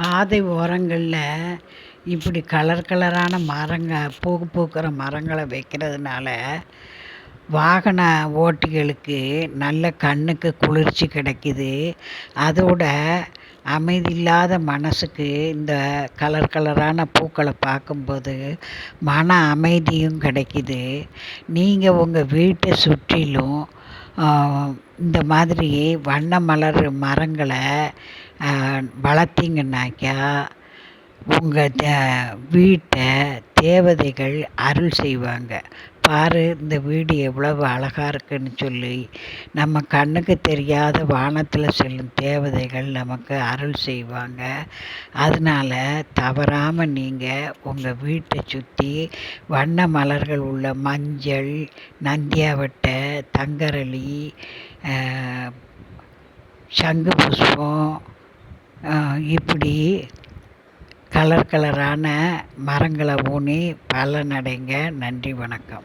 பாதை ஓரங்களில் இப்படி கலர் கலரான மரங்கள் பூ பூக்கிற மரங்களை வைக்கிறதுனால வாகன ஓட்டிகளுக்கு நல்ல கண்ணுக்கு குளிர்ச்சி கிடைக்கிது. அதோட அமைதியில்லாத மனதுக்கு மனசுக்கு இந்த கலர் கலரான பூக்களை பார்க்கும்போது மன அமைதியும் கிடைக்கிது. நீங்கள் உங்கள் வீட்டை சுற்றிலும் இந்த மாதிரி வண்ண மலர் மரங்களை வளர்த்திங்கனாக்கா உங்கள் வீட்டை தேவதைகள் அருள் செய்வாங்க. பாரு இந்த வீடு எவ்வளவு அழகாக இருக்குன்னு சொல்லி நம்ம கண்ணுக்கு தெரியாத வானத்தில் செல்லும் தேவதைகள் நமக்கு அருள் செய்வாங்க. அதனால் தவறாமல் நீங்கள் உங்கள் வீட்டை சுற்றி வண்ண மலர்கள் உள்ள மஞ்சள் நந்தியாவட்டை தங்கரளி சங்கு புஷ்பம் இப்படி கலர் கலரான மரங்களை ஊனி பலனடைங்க. நன்றி வணக்கம்.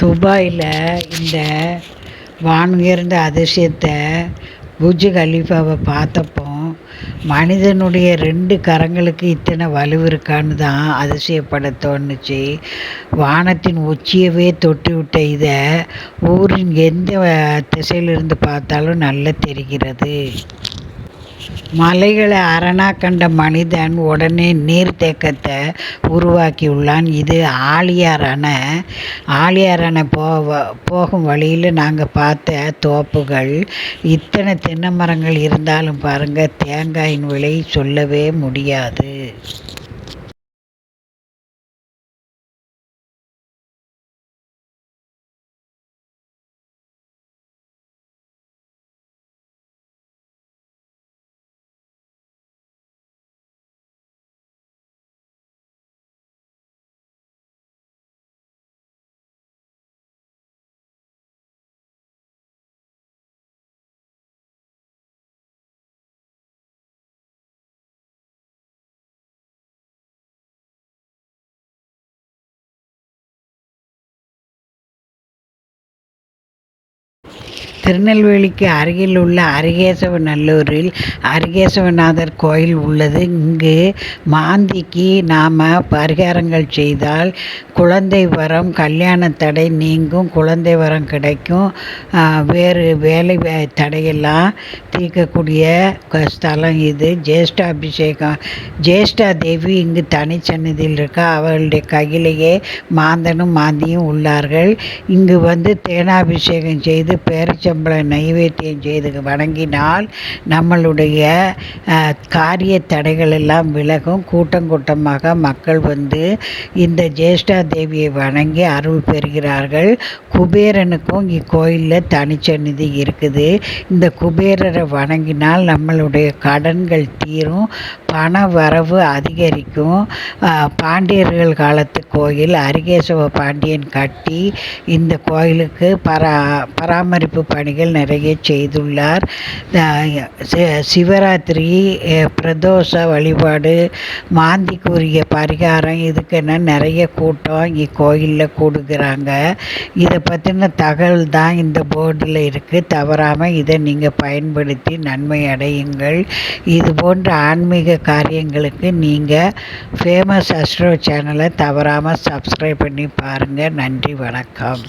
துபாயில் இந்த வானுயர்ந்த அதிசயத்தை புஜ் கலீஃபாவை பார்த்தப்போ மனிதனுடைய ரெண்டு கரங்களுக்கு இத்தனை வலு இருக்கான்னு தான் அதிசயப்பட தோணுச்சு. வானத்தின் உச்சியவே தொட்டு விட்ட இதை ஊரின் எந்த திசையிலிருந்து பார்த்தாலும் நல்லா தெரிகிறது. மலைகளை அரணாக கண்ட மனிதன் உடனே நீர்த்தேக்கத்தை உருவாக்கியுள்ளான். இது ஆழியார் அணை. ஆழியார் அணை போக போகும் வழியில் நாங்கள் பார்த்த தோப்புகள். இத்தனை தென்னை மரங்கள் இருந்தாலும் பாருங்கள் தேங்காயின் விலை சொல்லவே முடியாது. திருநெல்வேலிக்கு அருகில் உள்ள அரிகேசவநல்லூரில் அரிகேசவநாதர் கோயில் உள்ளது. இங்கு மாந்திக்கு நாம் பரிகாரங்கள் செய்தால் குழந்தை வரம் கல்யாண தடை நீங்கும் குழந்தை வரம் கிடைக்கும். வேறு வேலை தடையெல்லாம் தீர்க்கக்கூடிய ஸ்தலம் இது. ஜேஷ்டாபிஷேகம். ஜேஷ்டா தேவி இங்கு தனிச்சன்னதியில் இருக்கா? அவர்களுடைய கையிலேயே மாந்தனும் மாந்தியும் உள்ளார்கள். இங்கு வந்து தேனாபிஷேகம் செய்து பேரிச்சம் நம்மளை நைவேத்தியம் செய்து வணங்கினால் நம்மளுடைய காரிய தடைகள் எல்லாம் விலகும். கூட்டம் கூட்டமாக மக்கள் வந்து இந்த ஜேஷ்டா தேவியை வணங்கி அருள் பெறுகிறார்கள். குபேரனுக்கும் இக்கோயிலில் தனிச்சநிதி இருக்குது. இந்த குபேரரை வணங்கினால் நம்மளுடைய கடன்கள் தீரும். பண வரவு அதிகரிக்கும். பாண்டியர்கள் காலத்து கோயில் அரிகேசவ பாண்டியன் கட்டி இந்த கோயிலுக்கு பரா பராமரிப்பு பணி பணிகள் நிறைய செய்துள்ளார். சிவராத்திரி பிரதோஷ வழிபாடு மாந்திக்குரிய பரிகாரம் இதுக்கென்ன நிறைய கூட்டம் இக்கோயிலில் கூடுகிறாங்க. இதை பற்றின தகவல் தான் இந்த போர்டில் இருக்குது தவறாமல் இதை நீங்கள் பயன்படுத்தி நன்மை அடையுங்கள். இது போன்ற ஆன்மீக காரியங்களுக்கு நீங்கள் ஃபேமஸ் அஸ்ட்ரோ சேனலை தவறாமல் சப்ஸ்கிரைப் பண்ணி பாருங்கள் நன்றி வணக்கம்.